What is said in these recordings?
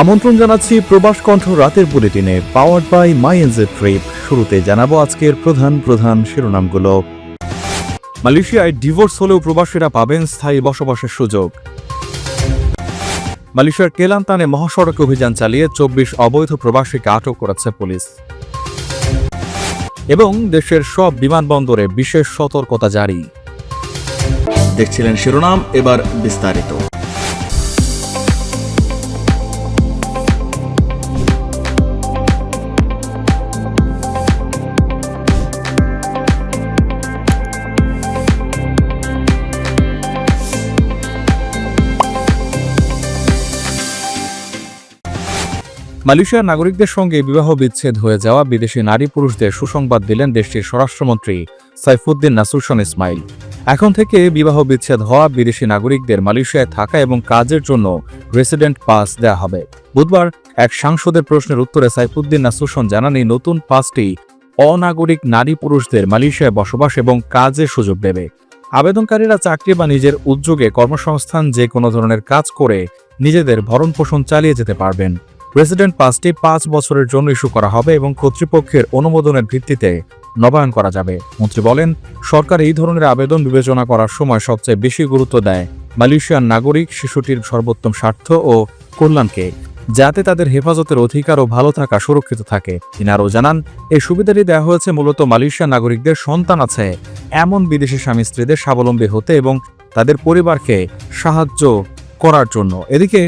আমন্ত্রণ জানাচ্ছি প্রবাস কণ্ঠ রাতের বুলেটিনে powered by my NJ trip শুরুতে জানাব আজকের প্রধান প্রধান শিরোনামগুলো। মালয়েশিয়ায় ডিভোর্স হলেও প্রবাসীরা পাবেন স্থায়ী বসবাসের সুযোগ। মালয়েশিয়ার কেলান্তানে মহাসড়কে অভিযান চালিয়ে চব্বিশ অবৈধ প্রবাসীকে আটক করেছে পুলিশ। এবং দেশের সব বিমানবন্দরে বিশেষ সতর্কতা জারি। দেখছিলেন শিরোনাম, এবার বিস্তারিত। মালয়েশিয়ার নাগরিকদের সঙ্গে বিবাহ বিচ্ছেদ হয়ে যাওয়া বিদেশি নারী পুরুষদের সুসংবাদ দিলেন দেশটির স্বরাষ্ট্রমন্ত্রী সাইফুদ্দিন নাসুরশন ইসমাইল। এখন থেকে বিবাহ বিচ্ছেদ হওয়া বিদেশি নাগরিকদের মালয়েশিয়ায় থাকা এবং কাজের জন্য রেসিডেন্ট পাস দেওয়া হবে। বুধবার এক সাংসদের প্রশ্নের উত্তরে সাইফুদ্দিন নাসুরশন জানান, এই নতুন পাসটি অনাগরিক নারী পুরুষদের মালয়েশিয়ায় বসবাস এবং কাজের সুযোগ দেবে। আবেদনকারীরা চাকরি বা নিজের উদ্যোগে কর্মসংস্থান যে কোনো ধরনের কাজ করে নিজেদের ভরণ পোষণ চালিয়ে যেতে পারবেন। রেসিডেন্ট পাসটি পাঁচ বছরের জন্য ইস্যু করা হবে এবং কর্তৃপক্ষের অনুমোদনের ভিত্তিতে নবায়ন করা যাবে। মন্ত্রী বলেন, সরকার এই ধরনের আবেদন বিবেচনা করার সময় সবচেয়ে বেশি গুরুত্ব দেয় মালয়েশিয়ার নাগরিক শিশুটির সর্বোত্তম স্বার্থ ও কল্যাণকে, যাতে তাদের হেফাজতের অধিকার ও ভালো থাকা সুরক্ষিত থাকে। তিনি আরও জানান, এই সুবিধাটি দেওয়া হয়েছে মূলত মালয়েশিয়ার নাগরিকদের সন্তান আছে। এমন বিদেশি স্বামী স্ত্রীদের স্বাবলম্বী হতে এবং তাদের পরিবারকে সাহায্য করার জন্য। এদিকে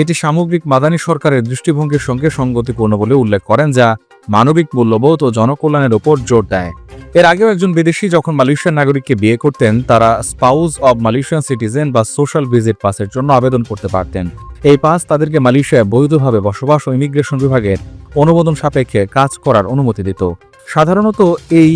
এটি সামগ্রিক মাদানী সরকারের দৃষ্টিভঙ্গির সঙ্গে সঙ্গতিপূর্ণ বলে উল্লেখ করেন, যা মানবিক মূল্যবোধ ও জনকল্যাণের ওপর জোর দেয়। এর আগেও একজন বিদেশি যখন মালয়েশিয়ার নাগরিককে বিয়ে করতেন, তারা স্পাউস অব মালয়েশিয়ান সিটিজেন বা সোশ্যাল ভিজিট পাসের জন্য আবেদন করতে পারতেন। এই পাস তাদেরকে মালয়েশিয়ায় বৈধভাবে বসবাস ও ইমিগ্রেশন বিভাগের অনুমোদন সাপেক্ষে কাজ করার অনুমতি দিত। সাধারণত এই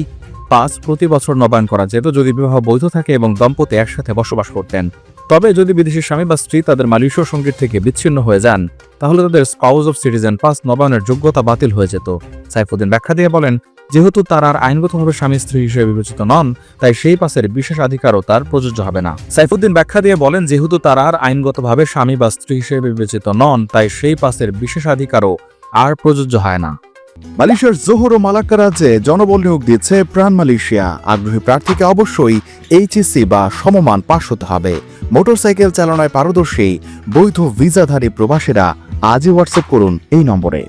পাস প্রতি বছর নবায়ন করা যেত, যদি বিবাহ বৈধ থাকে এবং দম্পতি একসাথে বসবাস করতেন। তবে যদি বিদেশি স্বামী বা স্ত্রী তাদের মালয়েশীয় সংগীত থেকে বিচ্ছিন্ন হয়ে যান, তাহলে তাদের স্পাউস অফ সিটিজেন পাস নবায়নের যোগ্যতা বাতিল হয়ে যেত। সাইফুদ্দিন ব্যাখ্যা দিয়ে বলেন, যেহেতু তারা আর আইনগতভাবে স্বামী স্ত্রী হিসেবে বিবেচিত নন, তাই সেই পাসের বিশেষ অধিকারও তার প্রযোজ্য হবে না। সাইফুদ্দিন ব্যাখ্যা দিয়ে বলেন, যেহেতু তারা আর আইনগতভাবে স্বামী বা স্ত্রী হিসেবে বিবেচিত নন, তাই সেই পাসের বিশেষাধিকারও আর প্রযোজ্য হয় না। মালয়েশিয়ার জোহর ও মালাক্কা রাজ্যে জনবল নিয়োগ দিচ্ছে প্রাণ মালয়েশিয়া। আগ্রহী প্রার্থীকে অবশ্যই এইচএসসি বা সমমান পাশ হতে হবে। মোটরসাইকেল চালনায় পারদর্শী বৈধ ভিসাধারী প্রবাসীরা আজই হোয়াটসঅ্যাপ করুন এই নম্বরে।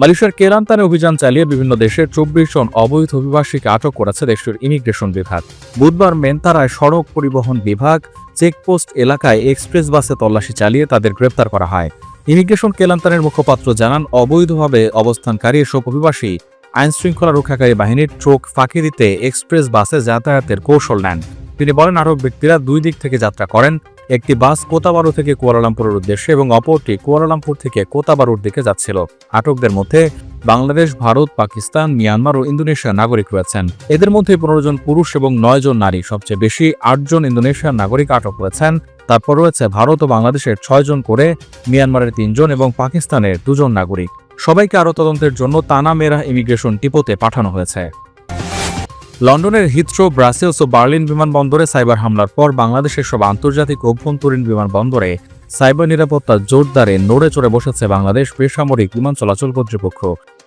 মালয়েশিয়ার কেরান্তানে অভিযান চালিয়ে বিভিন্ন দেশের চব্বিশ জন অবৈধ অভিবাসীকে আটক করেছে দেশটির ইমিগ্রেশন বিভাগ। বুধবার মেন্তারায় সড়ক পরিবহন বিভাগ চেকপোস্ট এলাকায় এক্সপ্রেস বাসে তল্লাশি চালিয়ে তাদের গ্রেপ্তার করা হয়। ইমিগ্রেশন কেলান্তানের মুখপাত্র জানান, অবৈধভাবে অবস্থানকারী এসব অভিবাসী আইন শৃঙ্খলা রক্ষাকারী বাহিনীর ট্রোক ফাঁকি দিতে এক্সপ্রেস বাসে যাতায়াতের কৌশল নেন। তিনি বলেন, আরব ব্যক্তিরা দুই দিক থেকে যাত্রা করেন। একটি বাস কোতাবারু থেকে কুয়ালালামপুরের উদ্দেশ্যে এবং অপরটি কুয়ালালামপুর থেকে কোতাবারুর দিকে যাচ্ছিল। আটকদের মধ্যে বাংলাদেশ, ভারত, পাকিস্তান, মিয়ানমার ও ইন্দোনেশিয়ার নাগরিক রয়েছেন। এদের মধ্যে পনেরো জন পুরুষ এবং নয় জন নারী, সবচেয়ে বেশি আটজন ইন্দোনেশিয়ার নাগরিক আটক হয়েছেন তারপর রয়েছে ভারত ও বাংলাদেশের ছয়জন করে, মিয়ানমারের তিনজন এবং পাকিস্তানের দুজন নাগরিক। সবাইকে আরও তদন্তের জন্য তানা মেরা ইমিগ্রেশন টিপোতে পাঠানো হয়েছে। লন্ডনের হিথ্রো, ব্রাসেলস ও বার্লিন বিমানবন্দরে সাইবার হামলার পর বাংলাদেশের সব আন্তর্জাতিক অভ্যন্তরীণ বিমানবন্দরে সাইবার নিরাপত্তা জোরদারে নড়ে চড়ে বসেছে বাংলাদেশ বেসামরিক বিমান চলাচল কর্তৃপক্ষ।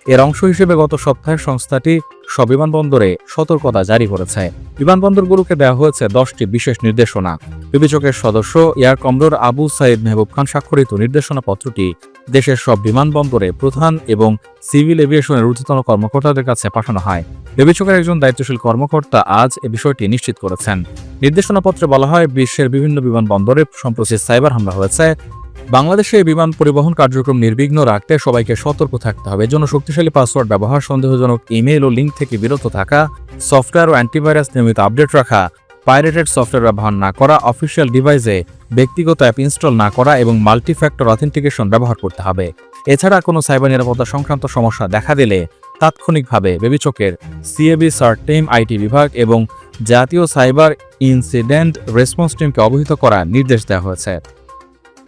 এর অংশ হিসেবে গত সপ্তাহে সংস্থাটি সব বিমানবন্দরে সতর্কতা জারি করেছে। বিমানবন্দরগুলোকে দেওয়া হয়েছে দশটি বিশেষ নির্দেশনা। বিবেচকের সদস্য এয়ার কমডোর আবু সাইদ মেহবুব খান স্বাক্ষরিত নির্দেশনা পত্রটি দেশের সব বিমানবন্দরে প্রধান এবং সিভিল এভিয়েশনের ঊর্ধ্বতন কর্মকর্তাদের কাছে পাঠানো হয়। বিবেচকের একজন দায়িত্বশীল কর্মকর্তা আজ এ বিষয়টি নিশ্চিত করেছেন। নির্দেশনাপত্রে বলা হয়, বিশ্বের বিভিন্ন বিমানবন্দরে সম্প্রতি সাইবার হামলা হয়েছে। বাংলাদেশে বিমান পরিবহন কার্যক্রম নির্বিঘ্ন রাখতে সবাইকে সতর্ক থাকতে হবে। এজন্য শক্তিশালী পাসওয়ার্ড ব্যবহার, সন্দেহজনক ইমেল ও লিঙ্ক থেকে বিরত থাকা, সফটওয়্যার ও অ্যান্টিভাইরাস নিয়মিত আপডেট রাখা পাইরেটেড সফটওয়্যার ব্যবহার না করা, অফিসিয়াল ডিভাইসে ব্যক্তিগত অ্যাপ ইনস্টল না করা এবং মাল্টিফ্যাক্টর অথেন্টিকেশন ব্যবহার করতে হবে। এছাড়া কোনো সাইবার নিরাপত্তা সংক্রান্ত সমস্যা দেখা দিলে তাৎক্ষণিকভাবে বেবিচকের সিএবি সার টিম আইটি বিভাগ এবং জাতীয় সাইবার ইনসিডেন্ট রেসপন্স টিমকে অবহিত করার নির্দেশ দেওয়া হয়েছে।